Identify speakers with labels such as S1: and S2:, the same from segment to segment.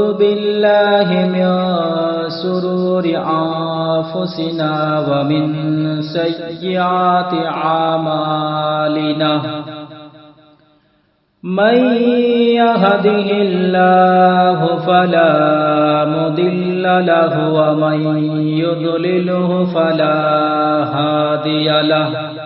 S1: بالله من سرور أنفسنا ومن سيئات أعمالنا. من يهده الله فلا مضل له ومن يضلله فلا هادي له.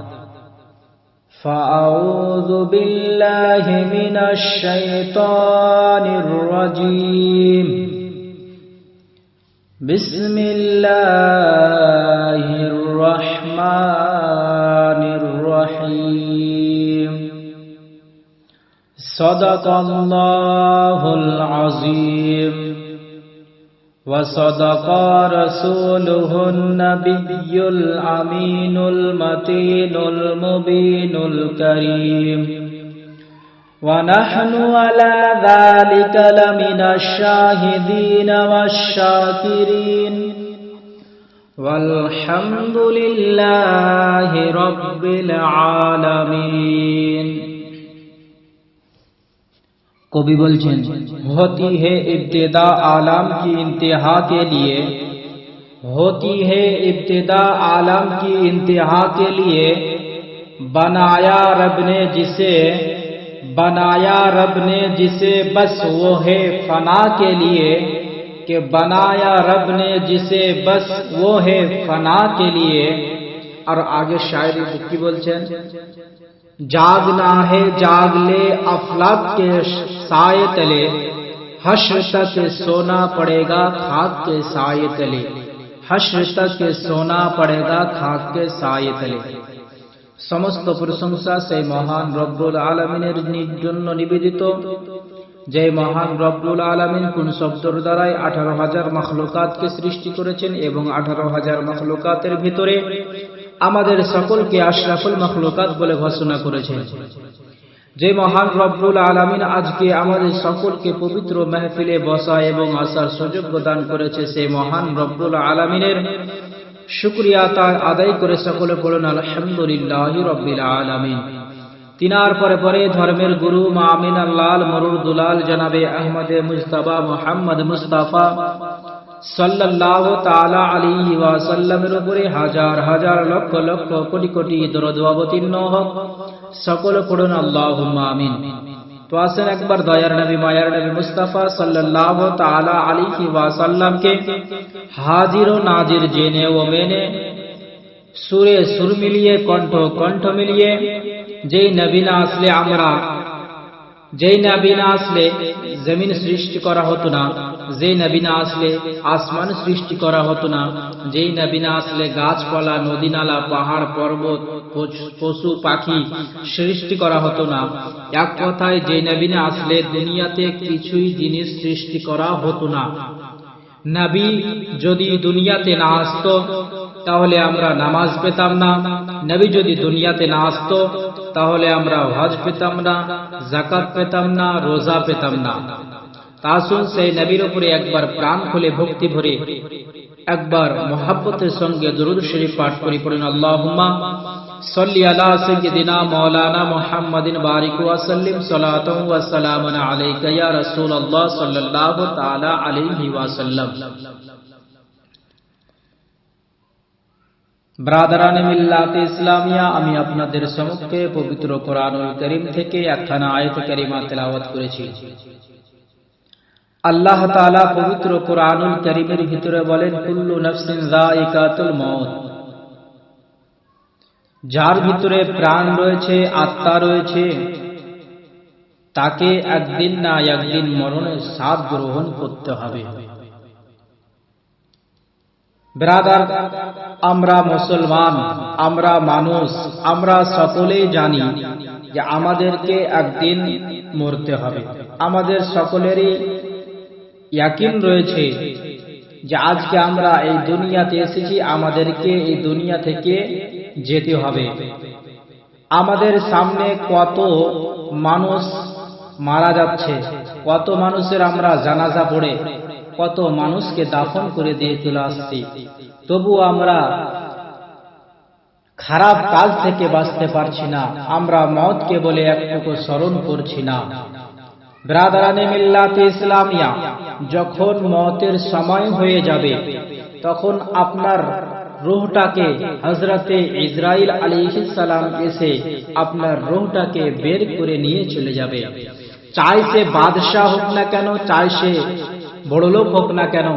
S1: فأعوذ بالله من الشيطان الرجيم. بسم الله الرحمن الرحيم. صدق الله العظيم. وصدق رسوله النبي الأمين المتين المبين الكريم. ونحن على ذلك لمن الشاهدين والشاكرين. والحمد لله رب العالمين. کو بھی بلجھن۔ ہوتی ہے ابتدا عالم کی انتہا کے لیے۔ ہوتی ہے ابتدا عالم کی انتہا کے لیے۔ بنایا رب نے جسے۔ بنایا رب نے جسے۔ بس وہ ہے فنا کے لیے۔ کہ بنایا رب نے جسے۔ بس وہ ہے فنا کے لیے۔ আর আগে শায়রি কি বলছেন, জাগ না হে জাগলে আফলাক কে সায়ে তলে हश्र तक सोना पड़ेगा खाक के साय तले हश्र तक সোনা পড়েগা খাক কে সায় তলে। সমস্ত প্রশংসা সেই মহান রব্বুল আলমিনের জন্য নিবেদিত। যে মহান রব্বুল আলমিন কোন শব্দর দ্বারাই আঠারো হাজার মখলুকাতকে সৃষ্টি করেছেন এবং আঠারো হাজার মখলুকাতের ভিতরে আমাদের সকলকে আশরাফুল মখলুকাত বলে ঘোষণা করেছেন। যে মহান রব্বুল আলমিন আজকে আমাদের সকলকে পবিত্র মেহফিলে বসা এবং আসার সুযোগ দান করেছে, সেই মহান রব্বুল আলমিনের শুক্রিয়া তার আদায় করে সকলে পড়ুন আলহামদুলিল্লাহ রব্বিল আলমিন। তিনার পরে পরে ধর্মের গুরু মামিন আল্লাহ মরুর দুলাল জনাবে আহমদে মুস্তাফা মোহাম্মদ মুস্তাফা সাল্লাহ তালা আলী ওয়াসাল্লামের উপরে হাজার হাজার লক্ষ লক্ষ কোটি কোটি দরদ অবতীর্ণ হোক। সকল পড়ুন আল্লাহ আমিন। তো আসেন একবার দয়ার নবী, মায়ার নবী মুস্তাফা সাল্লাহ তালা আলী ওয়াসাল্লামকে হাজির ও নাজির জেনে ও মেনে সুরে সুর মিলিয়ে, কণ্ঠ কণ্ঠ মিলিয়ে, যেই নবী না আসলে আমরা যেই নবী না আসলে জমিন সৃষ্টি করা হতো না, যেই নবী না আসলে আসমান সৃষ্টি করা হতো না, যেই নবী না আসলে গাছপালা নদী নালা পাহাড়, পর্বত পশু, পাখি সৃষ্টি করা হতো না। এক কথায় যেই নবী না আসলে দুনিয়াতে কিছুই জিনিস সৃষ্টি করা হতো না। নবী যদি দুনিয়াতে না আসতো, তাহলে আমরা নামাজ পেতাম না। নবী যদি দুনিয়াতে না আসতো তাহলে আমরা হজ পেতাম না জাকাত পেতাম না, রোজা পেতাম না। তাসুন সেই নবীর উপরে একবার প্রাণ খুলে ভক্তি ভরে একবার মোহাব্বতের সঙ্গে দরুদ শরীফ পাঠ করি পড়েন আল্লাহুম্মা সাল্লি আলা সাইয়্যিদিনা মাওলানা মুহাম্মাদিন বারিক ওয়া সাল্লিম সালাতাও ওয়া সালামান আলাইকা ইয়া রাসূলুল্লাহ সাল্লাল্লাহু তাআলা আলাইহি ওয়া সাল্লাম। ব্রাদারানে ইসলামিয়া, আমি আপনাদের সম্মুখে পবিত্র থেকে একখানা আল্লাহ তাআলা পবিত্র ভিতরে বলেন যার ভিতরে প্রাণ রয়েছে, আত্মা রয়েছে, তাকে একদিন না একদিন মরণের স্বাদ গ্রহণ করতে হবে। ব্রাদার, আমরা মুসলমান, আমরা মানুষ, আমরা সকলেই জানি যে আমাদেরকে একদিন মরতে হবে। আমাদের সকলেরই ইয়াকিন রয়েছে যে আজকে আমরা এই দুনিয়াতে এসেছি, আমাদেরকে এই দুনিয়া থেকে যেতে হবে। আমাদের সামনে কত মানুষ মারা যাচ্ছে, কত মানুষের আমরা জানাজা পড়ে কত মানুষকে দাফন করে দিয়ে চলে আসছি। তবু আমরা খারাপ কাজ থেকে বাঁচতে পারছি না। আমরা মতকে বলে একটুকু স্মরণ করছি না। ব্রাদারানে মিল্লাতে ইসলামিয়া, যখন মতের সময় হয়ে যাবে, তখন আপনার রুহটাকে হজরতে ইসরাইল আলী সালাম এসে আপনার রুহটাকে বের করে নিয়ে চলে যাবে। চাই সে বাদশাহ হোক না কেন, চাই সে বড় লোক হোক না কেন,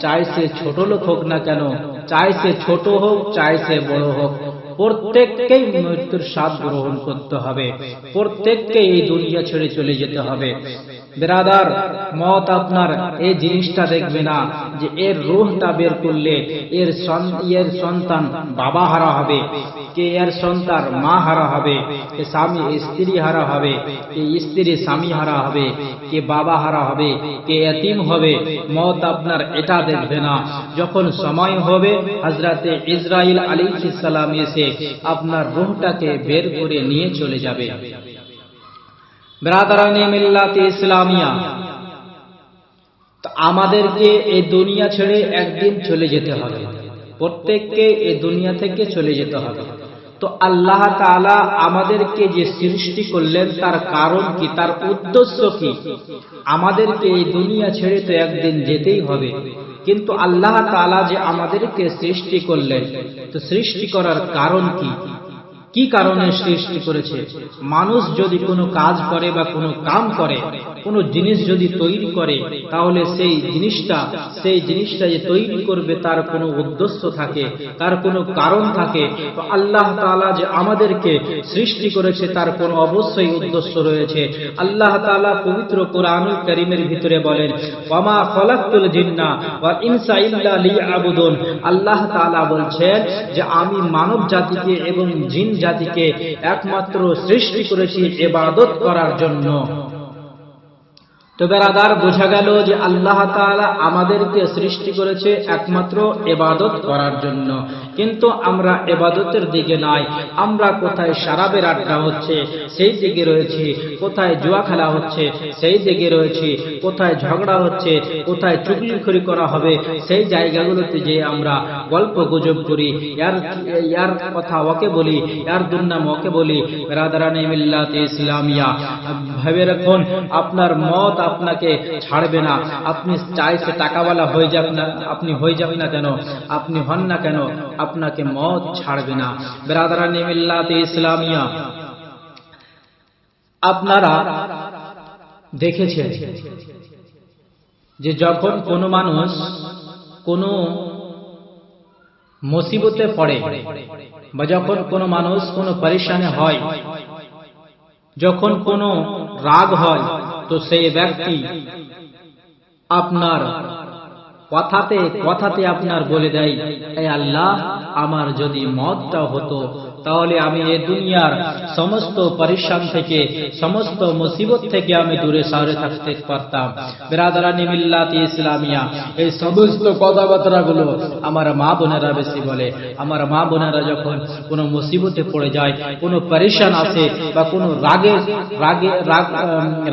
S1: চাই সে ছোট লোক হোক না কেন, চাই সে ছোট হোক, চাই সে বড় হোক, প্রত্যেককেই মৃত্যুর স্বাদ গ্রহণ করতে হবে প্রত্যেককে এই দুনিয়া ছেড়ে চলে যেতে হবে। বেরাদার, মত আপনার এই জিনিসটা দেখবে না যে এর রুহটা বের করলে এর এর সন্তান বাবা হারা হবে, কে এর সন্তান মা হারা হবে কে স্বামী স্ত্রী হারা হবে, কে স্ত্রী স্বামী হারা হবে, কে বাবা হারা হবে, কে এতিম হবে, মত আপনার এটা দেখবে না। যখন সময় হবে হজরতে ইসরায়েল আলী সালাম এসে আপনার রুহটাকে বের করে নিয়ে চলে যাবে। ইসলামিয়া। আমাদেরকে এই দুনিয়া ছেড়ে একদিন চলে যেতে হবে। প্রত্যেককে এই দুনিয়া থেকে চলে যেতে হবে। তো আল্লাহ তালা আমাদেরকে যে সৃষ্টি করলেন, তার কারণ কি, তার উদ্দেশ্য কি? আমাদেরকে এই দুনিয়া ছেড়ে তো একদিন যেতেই হবে। কিন্তু আল্লাহ তালা যে আমাদেরকে সৃষ্টি করলেন, তো সৃষ্টি করার কারণ কি? কি কারণে সৃষ্টি করেছে? মানুষ যদি কোনো কাজ করে বা কোনো কাম করে, কোনো জিনিস যদি তৈরি করে, তাহলে সেই জিনিসটা সেই জিনিসটা যে তৈরি করবে তার কোনো উদ্দেশ্য থাকে, তার কোনো কারণ থাকে। আল্লাহ তালা যে আমাদেরকে সৃষ্টি করেছে তার কোনো অবশ্যই উদ্দেশ্য রয়েছে। আল্লাহ তালা পবিত্র কোরআনুল করিমের ভিতরে বলেন, ওয়ামা ফলাকুল জিন্না বা ইনসা ইল্লা আবুদন আল্লাহ তালা বলছেন যে, আমি মানব জাতিকে এবং জিন জাতিকে একমাত্র সৃষ্টি করেছি এবাদত করার জন্য। তো বেরাদার, বোঝা গেল যে আল্লাহ তাআলা আমাদেরকে সৃষ্টি করেছে একমাত্র এবাদত করার জন্য। কিন্তু আমরা এবাদতের দিকে নাই। আমরা কোথায় সারাবের আড্ডা হচ্ছে, সেই দিকে রয়েছি। কোথায় জুয়া খেলা হচ্ছে, সেই দিকে রয়েছি। কোথায় ঝগড়া হচ্ছে, কোথায় চুগলিখড়ি করা হবে, সেই জায়গাগুলোতে যে আমরা গল্প গুজব করি। ইয়ার ইয়ার কথা ওকে বলি, ইয়ার দুর্নাম ওকে বলি। বেরাদারানি মিল্লাত ইসলামিয়া। ভেবে রাখুন, আপনার মত আপনাকে ছাড়বে না। আপনি চাইছে টাকাওয়ালা হয়ে যাবেন না, আপনি হয়ে যাবেন না কেন? আপনি হন না কেন? আপনাকে মত ছাড়বে না। বেরাদারা নিমিল্লাতে ইসলামিয়া, আপনারা দেখেছেন যে যখন কোনো মানুষ কোনো মুসিবতে পড়ে বা যখন কোনো মানুষ কোনো পরেশানে হয়, যখন কোনো রাগ হয়, তো সেই ব্যক্তি আপনার কথাতে কথাতে আপনার বলে দেয় আল্লাহ, আমার যদি মতটা হতো তাহলে আমি এ দুনিয়ার সমস্ত পরিশ্রম থেকে, সমস্ত মুসিবত থেকে আমি দূরে সারে থাকতে পারতাম। বেরাদারা নিমিল্লাতি ইসলামিয়া, এই সমস্ত কথাবার্তা গুলো আমার মা বোনেরা বেশি বলে। আমার মা বোনেরা যখন কোনো মুসিবতে পড়ে যায়, কোনো পরিশান আসে বা কোনো রাগে রাগে, রাগ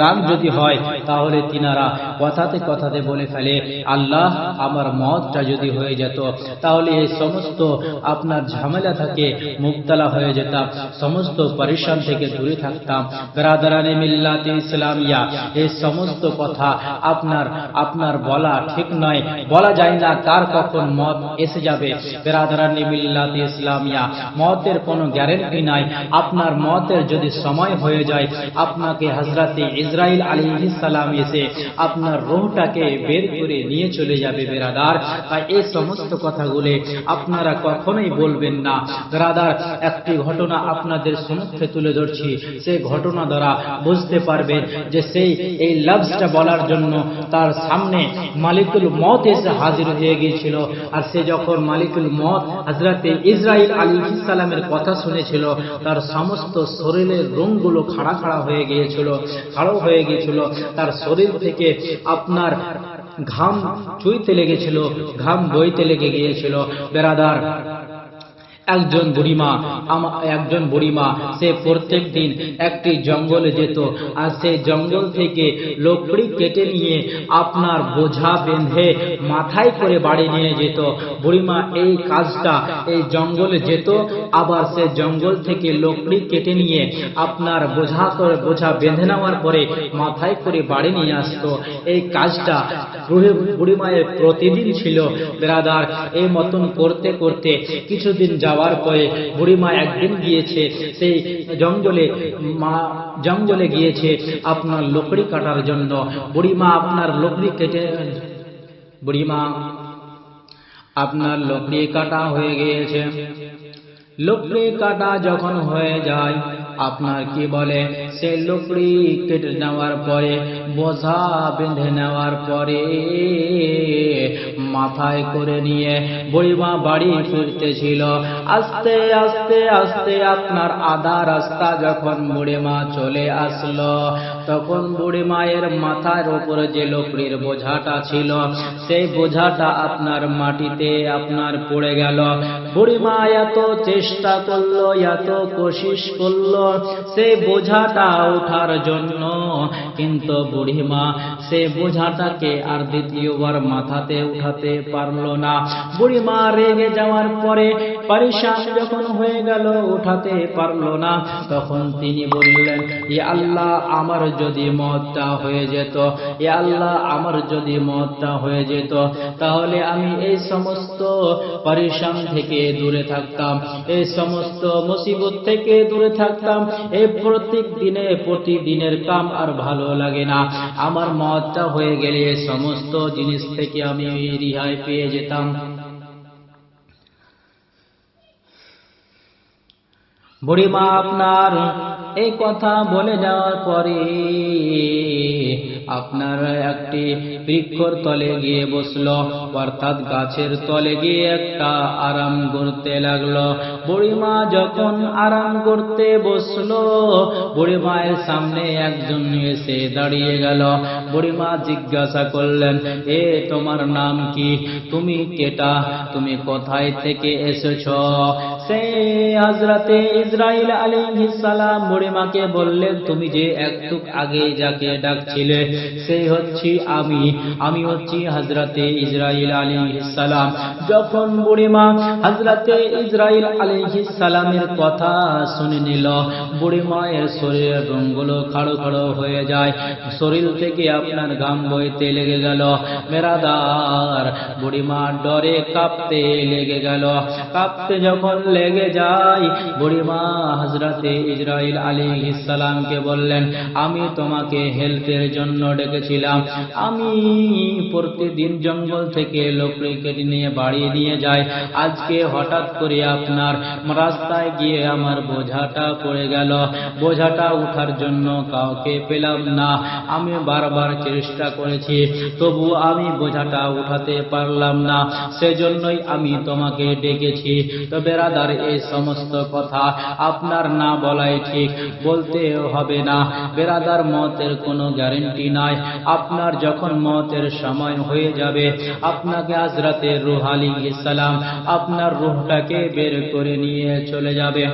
S1: রাগ যদি হয়, তাহলে তিনারা কথাতে কথাতে বলে ফেলে, আল্লাহ, আমার মতটা যদি হয়ে যেত, তাহলে এই সমস্ত আপনার ঝামেলা থেকে মুক্তলা হয়ে যেতাম। সমস্ত পরিশ্রম থেকে দূরে থাকতাম। বেরাদারানি মিল্লাতে ইসলামিয়া এই সমস্ত কথা আপনার আপনার বলা ঠিক নয়। বলা যায় না কার কখন মত এসে যাবে। বেরাদারানি মিল্লাতে ইসলামিয়া, মতের কোনো গ্যারেন্টি নাই। আপনার মতের যদি সময় হয়ে যায়, আপনাকে হজরতে ইসরাইল আলী সালাম এসে আপনার রোহটাকে বের করে নিয়ে চলে যাবে বেরাদার। তাই এই সমস্ত কথাগুলি আপনারা কখনোই বলবেন না। বেরাদার একটি ঘটনা আপনাদের সম্মুখে তুলে ধরছি। সেই ঘটনা দ্বারা বুঝতে পারবেন যে সেই, এই লফজটা বলার জন্য তার সামনে মালিকুল মত এসে হাজির হয়ে গিয়েছিল। আর সে যখন মালিকুল মত হজরতে ইসরাইল আলী ইসালামের কথা শুনেছিল, তার সমস্ত শরীরের রঙগুলো খাড়া খাড়া হয়ে গিয়েছিল, খাড়ো হয়ে গিয়েছিল। তার শরীর থেকে আপনার ঘাম চুইতে লেগেছিল, ঘাম বইতে লেগে গিয়েছিল। বেরাদার একজন বুড়িমা একজন বুড়িমা, সে প্রত্যেক দিন একটি জঙ্গলে যেত আর সে জঙ্গল থেকে লকড়ি কেটে নিয়ে আপনার বোঝা বেঁধে মাথায় করে বাড়ি নিয়ে যেত। বুড়িমা এই কাজটা এই জঙ্গলে যেত, আবার সে জঙ্গল থেকে লকড়ি কেটে নিয়ে আপনার বোঝা করে বোঝা বেঁধে নেওয়ার পরে মাথায় করে বাড়ি নিয়ে আসতো। এই কাজটা বুড়ি- বুড়িমায়ের প্রতিদিন ছিল। বেরাদার এই মতন করতে করতে কিছুদিন যাওয়ার পরে বুড়িমা একদিন গিয়েছে, সেই জঙ্গলে, মা জঙ্গলে গিয়েছে আপনার লকড়ি কাটার জন্য। বুড়িমা আপনার লকড়ি কেটে, বুড়িমা আপনার লকড়ি কাটা হয়ে গিয়েছে। লকড়ি কাটা যখন হয়ে যায়, আপনার কি বলে? সে লকড়ি কেটে নেওয়ার পরে বোঝা বেঁধে নেওয়ার পরে মাথায় করে নিয়ে বুড়িমা বাড়ি ফিরতেছিল। আস্তে আস্তে আস্তে আপনার আধা রাস্তা যখন বুড়িমা চলে আসলো, তখন বুড়িমায়ের মাথার উপরে যে লকড়ির বোঝাটা ছিল, সেই বোঝাটা আপনার মাটিতে আপনার পড়ে গেল। বুড়িমা এত চেষ্টা করল, এত কোশিস করল, সেই বোঝাটা ওঠার জন্য কিন্তু বুড়িমা। সে বোঝাটাকে আর দ্বিতীয়বার মাথাতে উঠাতে পারল না। বুড়িমা রেগে যাওয়ার পরে পরিশান যখন হয়ে গেল, উঠাতে পারল না। তখন তিনি বললেন, ই আল্লাহ, আমার যদি মতটা হয়ে যেত, ই আল্লাহ, আমার যদি মতটা হয়ে যেত, তাহলে আমি এই সমস্ত পরিশান থেকে দূরে থাকতাম, এই সমস্ত মুসিবত থেকে দূরে থাকতাম, এই প্রত্যেক দিনে প্রতিদিনের কাম আর ভালো লাগে না। আমার মতটা হয়ে গেলে সমস্ত জিনিস থেকে আমি রিহাই পেয়ে যেতাম। বুড়িমা আপনার এই কথা বলে যাওয়ার পরে আপনার একটি বৃক্ষর তলে গিয়ে বসল। অর্থাৎ গাছের তলে গিয়ে একটা আরাম করতে লাগল। বুড়িমা যখন আরাম করতে বসল, বুড়িমায়ের সামনে একজন এসে দাঁড়িয়ে গেল। বুড়িমা জিজ্ঞাসা করলেন, এ, তোমার নাম কি? তুমি কেটা? তুমি কোথায় থেকে এসেছ? সে হজরতে ইসরাইল আলী সালাম বুড়িমাকে বললেন, তুমি যে একটু আগে যাকে ডাকছিলে সেই হচ্ছি আমি। আমি হচ্ছি হজরতে ইসরাইল সালাম। যখন বুড়িমা হজরতে ইসরাইল সালামের কথা শুনে নিল, বুড়িমায়ের শরীরের রঙগুলো খাড়ো খাড়ো হয়ে যায়। শরীর থেকে আপনার গাম বইতে লেগে গেল। মেরাদার বুড়িমা ডরে কাঁপতে লেগে গেল। কাঁপতে যখন লেগে যায়, বুড়িমা হজরতে ইসরাইল আলী ইসালামকে বললেন, আমি তোমাকে হেল্পের জন্য ডেকেছিলাম। আমি প্রতিদিন জঙ্গল থেকে লোকড়ি কেটে নিয়ে বাড়ি নিয়ে যাই। আজকে হঠাৎ করে আপনার রাস্তায় গিয়ে আমার বোঝাটা পড়ে গেল। বোঝাটা উঠার জন্য কাউকে পেলাম না। আমি বারবার চেষ্টা করেছি, তবু আমি বোঝাটা উঠাতে পারলাম না। সেজন্যই আমি তোমাকে ডেকেছি। তো বেরাদার, এই সমস্ত কথা আপনার না বলাই ঠিক। বলতে হবে না। বেরাদার মতের কোনো গ্যারেন্টি নাই। আপনার যখন মতের সময় হয়ে যাবে, আপনাকে আজরাতে রুহ আলী সালাম আপনার রুহটাকে বের করে নিয়ে চলে যাবে।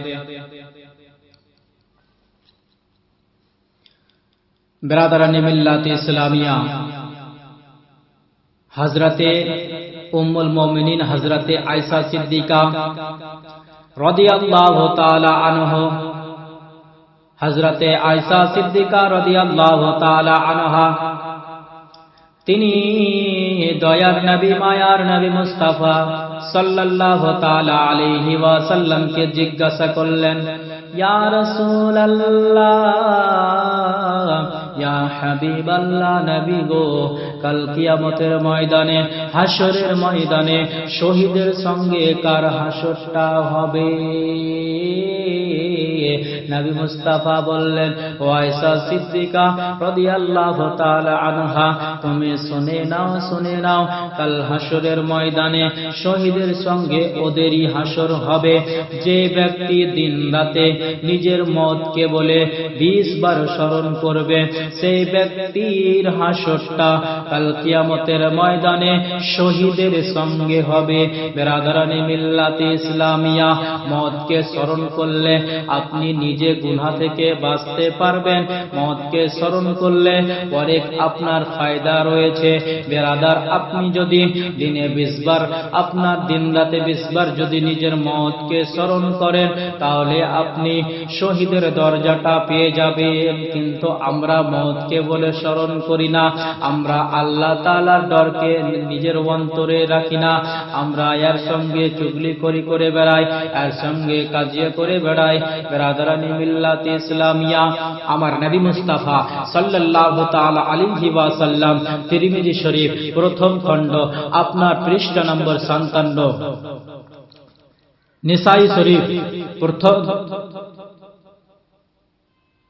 S1: বেরাদারানি ইসলামিয়া। হজরতে উম্মুল হজরতে আয়সা সিদ্দিকা রাদিয়াল্লাহু হজরতে আয়সা সিদ্দিকা রাদিয়াল্লাহু তাআলা আনহা, তিনি দয়ার নবী, মায়ার নবী মুস্তাফা সাল্লাল্লাহু তাআলা আলাইহি ওয়াসাল্লামকে জিজ্ঞাসা করলেন ময়দানে হাসরের ময়দানে শহীদের সঙ্গে কার হাসরটা হবে? নবী মুস্তাফা বললেন ওয়াইসা সিদ্দিকা রাদিয়াল্লাহু তাআলা আনহা, তুমি শুনে নাও শুনে নাও, কাল ময়দানে শহীদের সঙ্গে ওদেরই হবে। যে ব্যক্তি নিজের মতকে বলে বিশ বার স্মরণ করবে সেই ব্যক্তির হাসরটা কাল কিয়ামতের ময়দানে শহীদের সঙ্গে হবে। বেরাদারানি মিল্লাতে ইসলামিয়া মদকে স্মরণ করলে আপনি নিজে গুনা থেকে বাঁচতে পারবেন। মদকে স্মরণ করলে পরে আপনার ফায়দা রয়েছে। বেরাদার, আপনি যদি দিনে বিশবার, আপনার দিন রাতে বিশবার যদি নিজের মতকে স্মরণ করেন, তাহলে আপনি শহীদের দরজাটা পেয়ে যাবেন। কিন্তু আমরা মতকে বলে স্মরণ করি না। আমরা আল্লাহ তালার ডরকে নিজের অন্তরে রাখি না। আমরা এর সঙ্গে চুগলি করি করে বেড়াই, এর সঙ্গে কাজিয়ে করে বেড়াই। বেরাদারানি মিল্লাত ইসলামিয়া আমার নবী মুস্তাফা সাল্লাল্লাহু তাআলা আলাইহি ওয়াসাল্লাম তিরমিজি শরীফ প্রথম খণ্ড আপনার পৃষ্ঠা নম্বর 57 নিসাই শরীফ প্রথম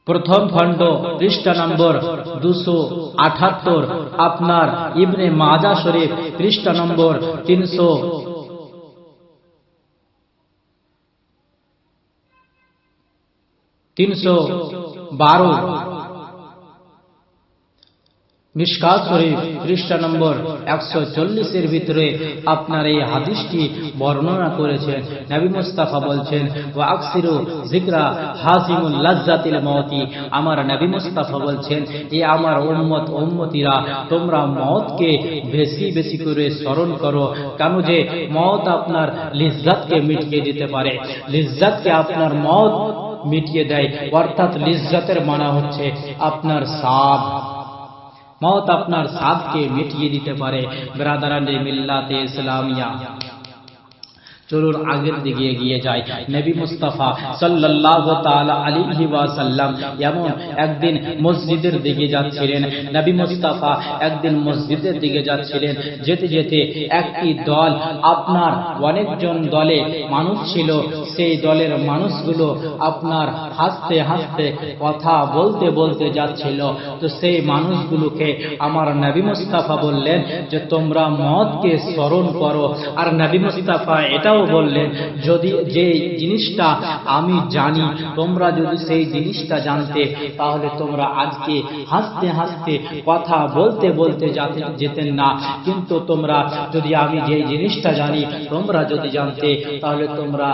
S1: প্রথম খণ্ড পৃষ্ঠা নম্বর দুশো আঠাত্তর আপনার ইবনে মাজা শরীফ পৃষ্ঠা নম্বর তিনশো তিনশো নম্বর একশো চল্লিশের ভিতরে আপনার এই হাদিসটি বর্ণনা করেছেন। মুস্তাফা বলছেন জিকরা হাসিমুল লাজ্জাতিল আমার নবী মুস্তাফা বলছেন, এ আমার তোমরা মতকে বেশি বেশি করে স্মরণ করো, কেন যে মত আপনার লিজ্জাতকে মিটিয়ে দিতে পারে। লিজ্জাতকে আপনার মত মিটিয়ে দেয়। অর্থাৎ লিজ্জাতের মানা হচ্ছে আপনার সাব মত আপনার সাদকে মিটিয়ে দিতে পারে। ব্রাদারানে মিল্লাতে ইসলামিয়া। চলুন আগের দিকে এগিয়ে যাই। নবী মুস্তাফা সাল্লাল্লাহু তাআলা আলাইহি ওয়াসাল্লাম এমন একদিন মসজিদের দিকে যাচ্ছিলেন। নবী মুস্তাফা একদিন মসজিদের দিকে যাচ্ছিলেন। যেতে যেতে একটি দল, আপনার অনেকজন দলে মানুষ ছিল। সেই দলের মানুষগুলো আপনার হাসতে হাসতে কথা বলতে বলতে যাচ্ছিল। তো সেই মানুষগুলোকে আমার নবী মুস্তাফা বললেন যে, তোমরা মদকে স্মরণ করো। আর নবী মুস্তাফা এটাও বললেন, যদি যে জিনিসটা আমি জানি, তোমরা যদি সেই জিনিসটা জানতে, তাহলে তোমরা আজকে হাসতে হাসতে কথা বলতে বলতে যাতে যেতেন না। কিন্তু তোমরা যদি আমি যে জিনিসটা জানি, তোমরা যদি জানতে, তাহলে তোমরা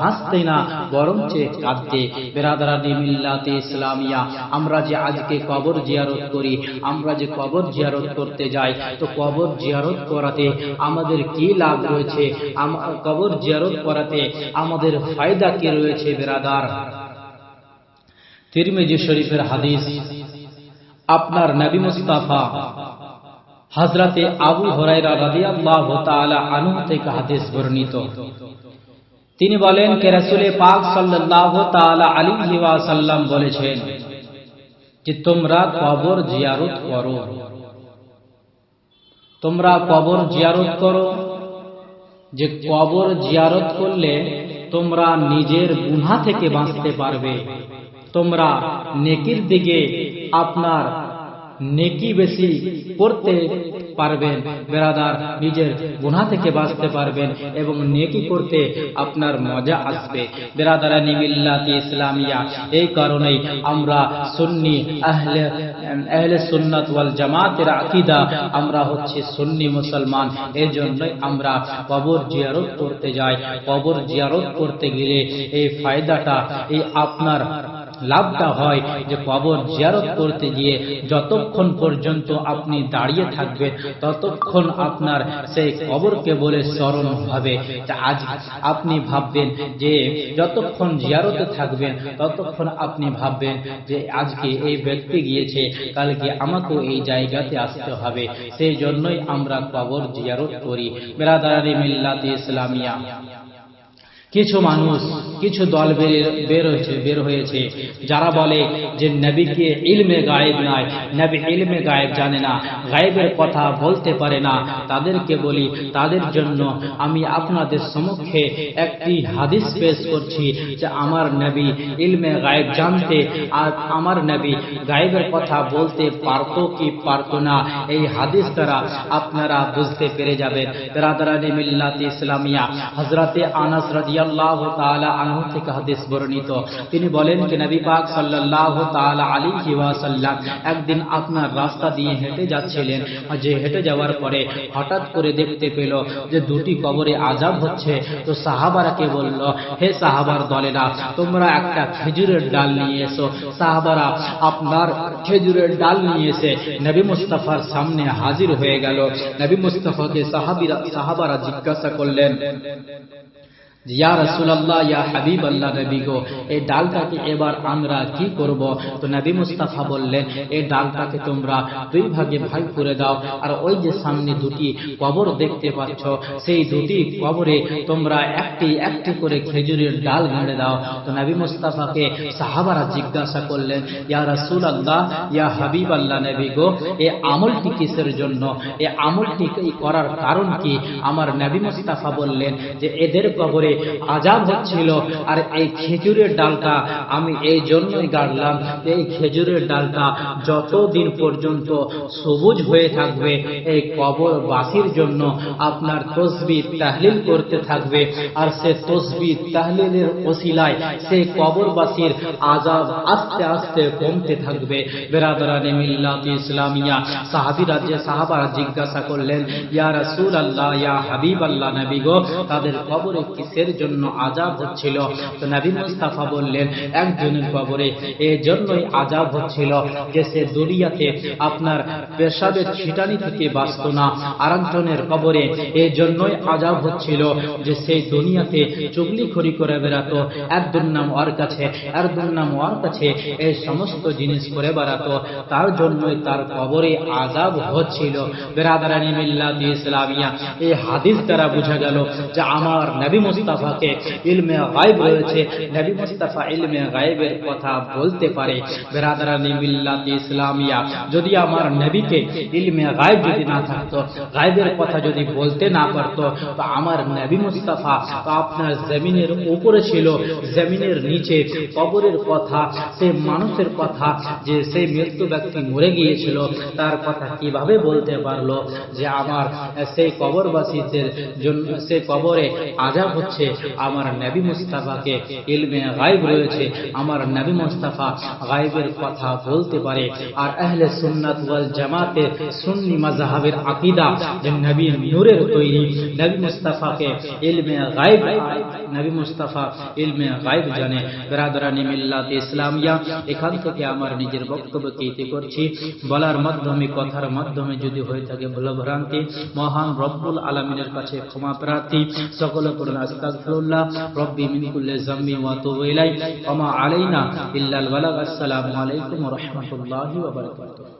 S1: হাসতে না, বরঞ্চ কাঁদতে। বেরাদারানি মিল্লাতে ইসলামিয়া, আমরা যে আজকে কবর জিয়ারত করি, আমরা যে কবর জিয়ারত করতে যাই, তো কবর জিয়ারত করাতে আমাদের কি লাভ রয়েছে? কবর জিয়ারত করাতে আমাদের ফায়দা কি রয়েছে, বেরাদার? তিরমিজি শরীফের হাদিস, আপনার নবী মুস্তাফা হজরতে আবু হরাইরা রাদিয়াল্লাহু তাআলা আনহু থেকে হাদিস বর্ণিত। তিনি বলেন কে রাসূলে পাক সাল্লাল্লাহু তাআলা আলাইহি ওয়াসাল্লাম বলেছেন যে তোমরা কবর জিয়ারত করো। তোমরা কবর জিয়ারত করো। যে কবর জিয়ারত করলে তোমরা নিজের গুনা থেকে বাঁচতে পারবে। তোমরা নেকির দিকে আপনার নেকি বেশি করতে পারবেন। বেরাদার নিজের গুনা থেকে বাঁচতে পারবেন এবং নেকি করতে আপনার মজা আসবে। বেরাদারা নিমিল্লাতি ইসলামিয়া, এই কারণেই আমরা সুন্নি আহলে আহলে সুন্নাত ওয়াল জামাতের আকিদা, আমরা হচ্ছে সুন্নি মুসলমান। এই জন্যই আমরা কবর জিয়ারত করতে যাই। কবর জিয়ারত করতে গেলে এই ফায়দাটা, এই আপনার লাভটা হয় যে কবর জিয়ারত করতে গিয়ে যতক্ষণ পর্যন্ত আপনি দাঁড়িয়ে থাকবেন, ততক্ষণ আপনার সেই কবরকে বলে স্মরণ হবে। আজ আপনি ভাববেন যে যতক্ষণ জিয়ারতে থাকবেন, ততক্ষণ আপনি ভাববেন যে আজকে এই ব্যক্তি গিয়েছে কালকে আমাকেও এই জায়গাতে আসতে হবে। সেই জন্যই আমরা কবর জিয়ারত করি। বেরাদারি মিল্লাতে ইসলামিয়া। কিছু মানুষ, কিছু দল বের হয়েছে বের হয়েছে। যারা বলে যে নবীকে ইলমে গায়েব নাই নবী ইলমে গায়েব জানে না, গায়েবের কথা বলতে পারে না। তাদেরকে বলি, তাদের জন্য আমি আপনাদের সম্মুখে একটি হাদিস পেশ করছি যে আমার নবী ইলমে গায়েব জানতে আর আমার নবী গায়েবের কথা বলতে পারতো কি পারতো না, এই হাদিস দ্বারা আপনারা বুঝতে পেরে যাবেন। বেরাদারানি মিল্লাত ইসলামিয়া। হজরতে আনাস একদিন আপনার রাস্তা দিয়ে হেঁটে যাচ্ছিলেন যে হেঁটে যাওয়ার পরে হঠাৎ করে দেখতে পেল যে দুটি কবরে আজাব হচ্ছে। তো সাহাবারাকে বলল, হে সাহাবার দলেরা, তোমরা একটা খেজুরের ডাল নিয়ে এসো। সাহাবারা, আপনার খেজুরের ডাল নিয়ে এসে নবী মুস্তাফার সামনে হাজির হয়ে গেল। নবী মুস্তাফাকে সাহাবিরা, সাহাবারা জিজ্ঞাসা করলেন আল্লাহ খেজুরের ডাল গেড়ে দাও। তো নবী মুস্তাফাকে সাহাবারা জিজ্ঞাসা করলেন, ইয়া রাসূলুল্লাহ, ইয়া হাবিব আল্লাহ নবী গো এই আমলটি কিসের জন্য? এই আমলটি করার কারণ কি? আমার নবী মুস্তাফা বললেন যে, এদের কবরে আজাব হচ্ছিল। আর এই খেজুরের ডালটা আমি এই জন্যই গাড়লাম। এই খেজুরের ডালটা যতদিন পর্যন্ত সবুজ হয়ে থাকবে, এই কবর বাসির জন্য আপনার তসবি তাহলিল করতে থাকবে। আর সে তসবি তাহলিলের ওসিলায় সে কবরবাসীর আজাব আস্তে আস্তে কমতে থাকবে। বেরাদরানে মিল্লাত ইসলামিয়া। সাহাবিরা যে সাহাবারা জিজ্ঞাসা করলেন, ইয়া রাসূল আল্লাহ ইয়া হাবিব আল্লাহ নবী গো, তাদের কবরে কিসের জন্য আজাব হচ্ছিল। তো নবী মুস্তাফা বললেন, একজনের কবরে এই জন্যই আজাব হচ্ছিল যে সে দুনিয়াতে আপনার পেশাবের ছিটানি থেকে বাঁচত না। আরেকজনের কবরে এই জন্যই আজাব হচ্ছিল যে সেই দুনিয়াতে চুগলি খড়ি করে বেড়াতো। এর দুর্নাম ওর কাছে এর দুর্নাম ওর কাছে এই সমস্ত জিনিস করে বেড়াতো। তার জন্যই তার কবরে আজাব হচ্ছিল। বেরাদারানি মিল্লাত ইসলামিয়া, এই হাদিস দ্বারা বোঝা গেল যে আমার নবী মুস্তাফাকে ইলমে গায়েব রয়েছে। নবী মুস্তাফা ইলমে গায়েবের কথা বলতে পারে। বেরাদারানি ইসলামিয়া, যদি আমার নবীকে ইলমে গায়েব যদি না গায়েবের কথা যদি বলতে না তো আমার নবী মুস্তাফা আপনার জমিনের উপরে ছিল, জমিনের নিচে কবরের কথা, সে মানুষের কথা, যে সেই মৃত্যু ব্যক্তি মরে গিয়েছিল, তার কথা কীভাবে বলতে পারল যে আমার সেই কবরবাসীদের জন্য, সে কবরে আজাব হচ্ছে? আমার নবী মুস্তাফাকে ইলমে গায়েব রয়েছে, আমার নবী মুস্তাফা গায়েবের কথা বলতে পারে। আর আহলে সুন্নাত ওয়াল জামাতে সুন্নি মাযহাবের আকীদা যে নবী নূরের তৈরি, নবী মুস্তাফাকে ইলমে গায়েব, নবী মুস্তাফা ইলমে গায়েব জানে। বেরাদরানি মিল্লাত ইসলামিয়া, এখান থেকে আমার নিজের বক্তব্যকে ইতি করছি। বলার মাধ্যমে, কথার মাধ্যমে যদি হয়ে থাকে ভুলভ্রান্তি মহান রব্বুল আলমিনের কাছে ক্ষমা প্রার্থী। সকলে করুন আস্তাগফিরুল্লাহ, রব্বি মিন কুল্লি যামবি ওয়া তুবু ইলাই ওয়া মা আলাইনা ইল্লাল বালাগ, আসসালামু আলাইকুম ওয়া রাহমাতুল্লাহি ওয়া বারাকাতুহু।